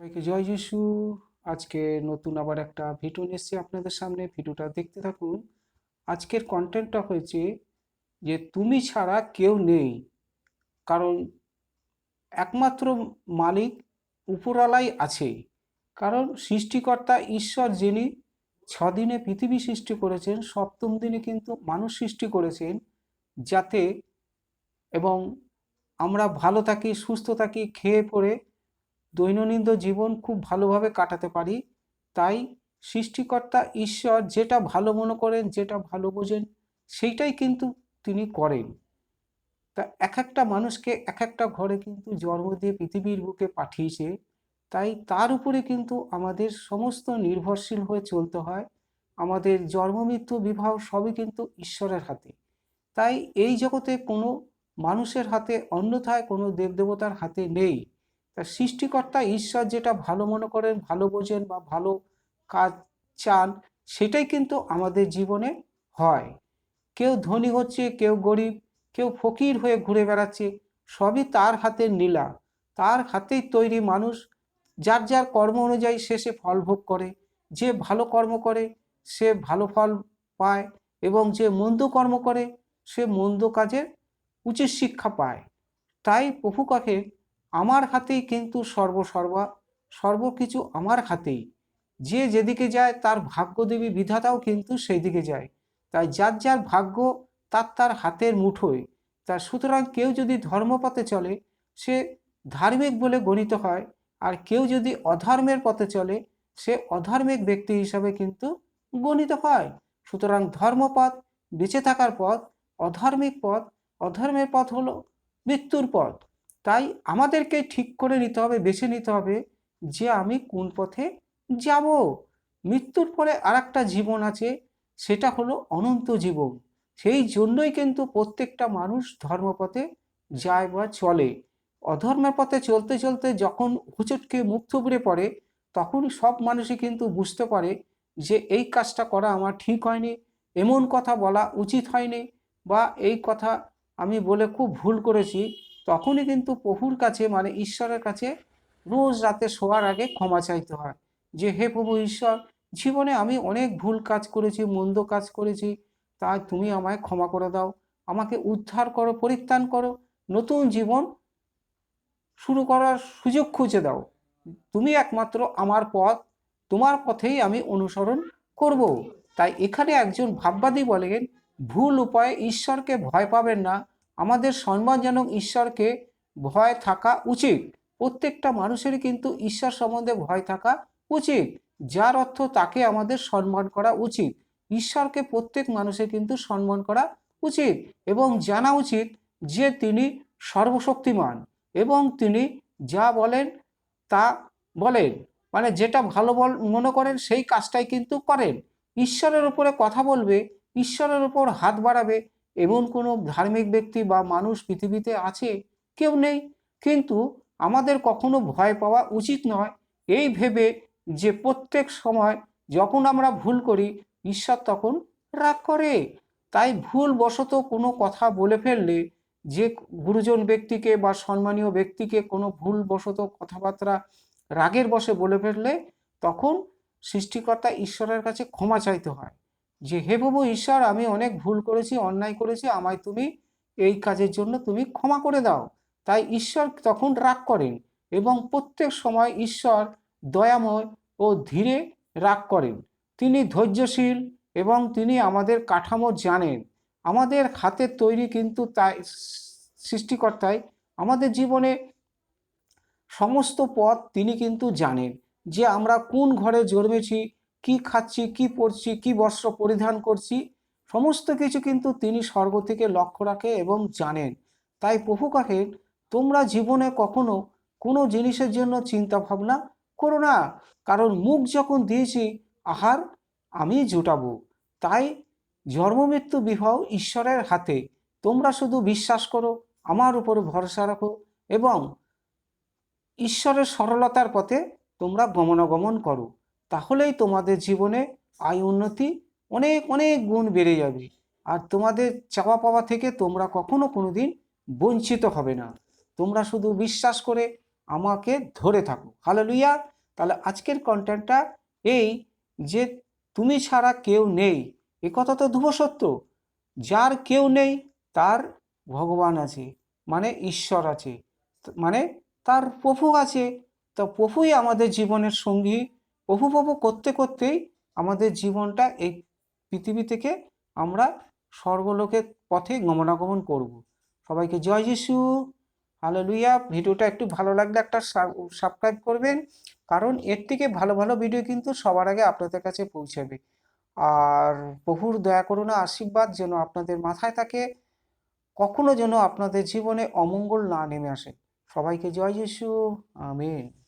সবাইকে জয় যিশু। আজকে নতুন আবার একটা ভিডিও এসেছি আপনাদের সামনে। ভিডিওটা দেখতে থাকুন। আজকের কন্টেন্টটা হয়েছে যে তুমি ছাড়া কেউ নেই। কারণ একমাত্র মালিক উপরালাই আছে। কারণ সৃষ্টিকর্তা ঈশ্বর যিনি ছদিনে পৃথিবী সৃষ্টি করেছেন, সপ্তম দিনে কিন্তু মানুষ সৃষ্টি করেছেন যাতে এবং আমরা ভালো থাকি, সুস্থ থাকি, খেয়ে পড়ে দৈনন্দিন জীবন খুব ভালোভাবে কাটাতে পারি। তাই সৃষ্টিকর্তা ঈশ্বর যেটা ভালো মনে করেন, যেটা ভালো বোঝেন, সেইটাই কিন্তু তিনি করেন। তা এক একটা মানুষকে এক একটা ঘরে কিন্তু জন্ম দিয়ে পৃথিবীর বুকে পাঠিয়েছে। তাই তার উপরে কিন্তু আমাদের সমস্ত নির্ভরশীল হয়ে চলতে হয়। আমাদের জন্ম, মৃত্যু, বিবাহ সবই কিন্তু ঈশ্বরের হাতে। তাই এই জগতে কোনো মানুষের হাতে, অন্যথায় কোনো দেবদেবতার হাতে নেই। তা সৃষ্টিকর্তা ঈশ্বর যেটা ভালো মনে করেন, ভালো বোঝেন বা ভালো কাজ চান, সেটাই কিন্তু আমাদের জীবনে হয়। কেউ ধনী হচ্ছে, কেউ গরিব, কেউ ফকির হয়ে ঘুরে বেড়াচ্ছে, সবই তার হাতের নীলা। তার হাতেই তৈরি মানুষ, যার যার কর্ম অনুযায়ী শেষে ফল ভোগ করে। যে ভালো কর্ম করে, সে ভালো ফল পায় এবং যে মন্দ কর্ম করে, সে মন্দ কাজের উচিত শিক্ষা পায়। তাই প্রভু কাকে আমার হাতেই কিন্তু সর্বসর্বা সর্বকিছু আমার হাতেই। যে যেদিকে যায়, তার ভাগ্যদেবী বিধাতাও কিন্তু সেই দিকে যায়। তাই যার যার ভাগ্য, তার তার হাতের মুঠোয়। তা সুতরাং কেউ যদি ধর্মপথে চলে, সে ধার্মিক বলে গণিত হয়, আর কেউ যদি অধর্মের পথে চলে, সে অধার্মিক ব্যক্তি হিসাবে কিন্তু গণিত হয়। সুতরাং ধর্মপথ, বেঁচে থাকার পথ, অধার্মিক পথ, অধর্মের পথ হলো মৃত্যুর পথ। তাই আমাদেরকে ঠিক করে নিতে হবে, বেছে নিতে হবে যে আমি কোন পথে যাব। মৃত্যুর পরে আর একটা জীবন আছে, সেটা হলো অনন্ত জীবন। সেই জন্যই কিন্তু প্রত্যেকটা মানুষ ধর্মপথে যায় বা চলে। অধর্মের পথে চলতে চলতে যখন হুচটকে মুখ থুবড়ে পড়ে, তখন সব মানুষই কিন্তু বুঝতে পারে যে এই কাজটা করা আমার ঠিক হয়নি, এমন কথা বলা উচিত হয়নি বা এই কথা আমি বলে খুব ভুল করেছি। তখনই কিন্তু প্রভুর কাছে মানে ঈশ্বরের কাছে রোজ রাতে শোয়ার আগে ক্ষমা চাইতে হয়। যে, হে প্রভু ঈশ্বর, জীবনে আমি অনেক ভুল কাজ করেছি, মন্দ কাজ করেছি, তাই তুমি আমায় ক্ষমা করে দাও। আমাকে উদ্ধার করো, পরিত্রাণ করো। নতুন জীবন শুরু করার সুযোগ খুঁজে দাও। তুমি একমাত্র আমার পথ, তোমার পথেই আমি অনুসরণ করব। তাই এখানে একজন ভাববাদী বলেন, ভুল উপায়ে ঈশ্বরকে ভয় পাবেন না। আমাদের সম্মানজনক ঈশ্বরকে ভয় থাকা উচিত। প্রত্যেকটা মানুষেরই কিন্তু ঈশ্বর সম্বন্ধে ভয় থাকা উচিত। যার অর্থ তাকে আমাদের সম্মান করা উচিত। ঈশ্বরকে প্রত্যেক মানুষের কিন্তু সম্মান করা উচিত এবং জানা উচিত যে তিনি সর্বশক্তিমান এবং তিনি যা বলেন তা বলেন। মানে যেটা ভালো বল, মনে করেন সেই কাজটাই কিন্তু করেন। ঈশ্বরের উপরে কথা বলবে, ঈশ্বরের উপর হাত বাড়াবে এমন কোনো ধার্মিক ব্যক্তি বা মানুষ পৃথিবীতে আছে? কেউ নেই। কিন্তু আমাদের কখনো ভয় পাওয়া উচিত নয়। এই ভেবে যে প্রত্যেক সময় যখন আমরা ভুল করি, ঈশ্বর তখন রাগ করে। তাই ভুল বশত কোনো কথা বলে ফেললে যে গুরুজন ব্যক্তিকে বা সম্মানীয় ব্যক্তিকে কোনো ভুল বশত কথাবার্তা রাগের বসে বলে ফেললে তখন সৃষ্টিকর্তা ঈশ্বরের কাছে ক্ষমা চাইতে হয়। যে, হে প্রভু ঈশ্বর, আমি অনেক ভুল করেছি, অন্যায় করেছি, আমায় তুমি এই কাজের জন্য তুমি ক্ষমা করে দাও। তাই ঈশ্বর তখন রাগ করেন এবং প্রত্যেক সময় ঈশ্বর দয়াময় ও ধীরে রাগ করেন। তিনি ধৈর্যশীল এবং তিনি আমাদের কাঠামো জানেন। আমাদের হাতের তৈরি কিন্তু তাই সৃষ্টিকর্তায় আমাদের জীবনে সমস্ত পথ তিনি কিন্তু জানেন যে, আমরা কোন ঘরে জন্মেছি কি খাচ্ছি, কি পরছি, কি বস্ত্র পরিধান করছি, সমস্ত কিছু কিন্তু তিনি স্বর্গ থেকে লক্ষ্য রাখে এবং জানেন। তাই প্রভু কাহেন, তোমরা জীবনে কখনো কোনো জিনিসের জন্য চিন্তা ভাবনা করো না। কারণ মুখ যখন দিয়েছি, আহার আমি জুটাবো। তাই জন্মমৃত্যু বিবাহ ঈশ্বরের হাতে। তোমরা শুধু বিশ্বাস করো, আমার উপর ভরসা রাখো এবং ঈশ্বরের সরলতার পথে তোমরা গমনাগমন করো। তাহলেই তোমাদের জীবনে আয় উন্নতি অনেক অনেক গুণ বেড়ে যাবে। আর তোমাদের চাওয়া পাওয়া থেকে তোমরা কখনো কোনো দিন বঞ্চিত হবে না। তোমরা শুধু বিশ্বাস করে আমাকে ধরে থাকো। হালেলুয়া! তাহলে আজকের কন্টেন্টটা এই যে তুমি ছাড়া কেউ নেই, এ কথা তো ধ্রুব সত্য। যার কেউ নেই, তার ভগবান আছে মানে ঈশ্বর আছে মানে তার প্রভু আছে। তো প্রভুই আমাদের জীবনের সঙ্গী প্রভু করতে করতেই আমাদের জীবনটা এই পৃথিবী থেকে আমরা স্বর্গলোকের পথে গমনাগমন করব। সবাইকে জয় যিশু। হালেলুয়া। ভিডিওটা একটু ভালো লাগলে একটা সাবস্ক্রাইব করবেন। কারণ এর থেকে ভালো ভালো ভিডিও কিন্তু সবার আগে আপনাদের কাছে পৌঁছাবে। আর প্রভুর দয়া করুণা, আশীর্বাদ যেন আপনাদের মাথায় থাকে, কখনো যেন আপনাদের জীবনে অমঙ্গল না নেমে আসে। সবাইকে জয় যিশু। আমিন।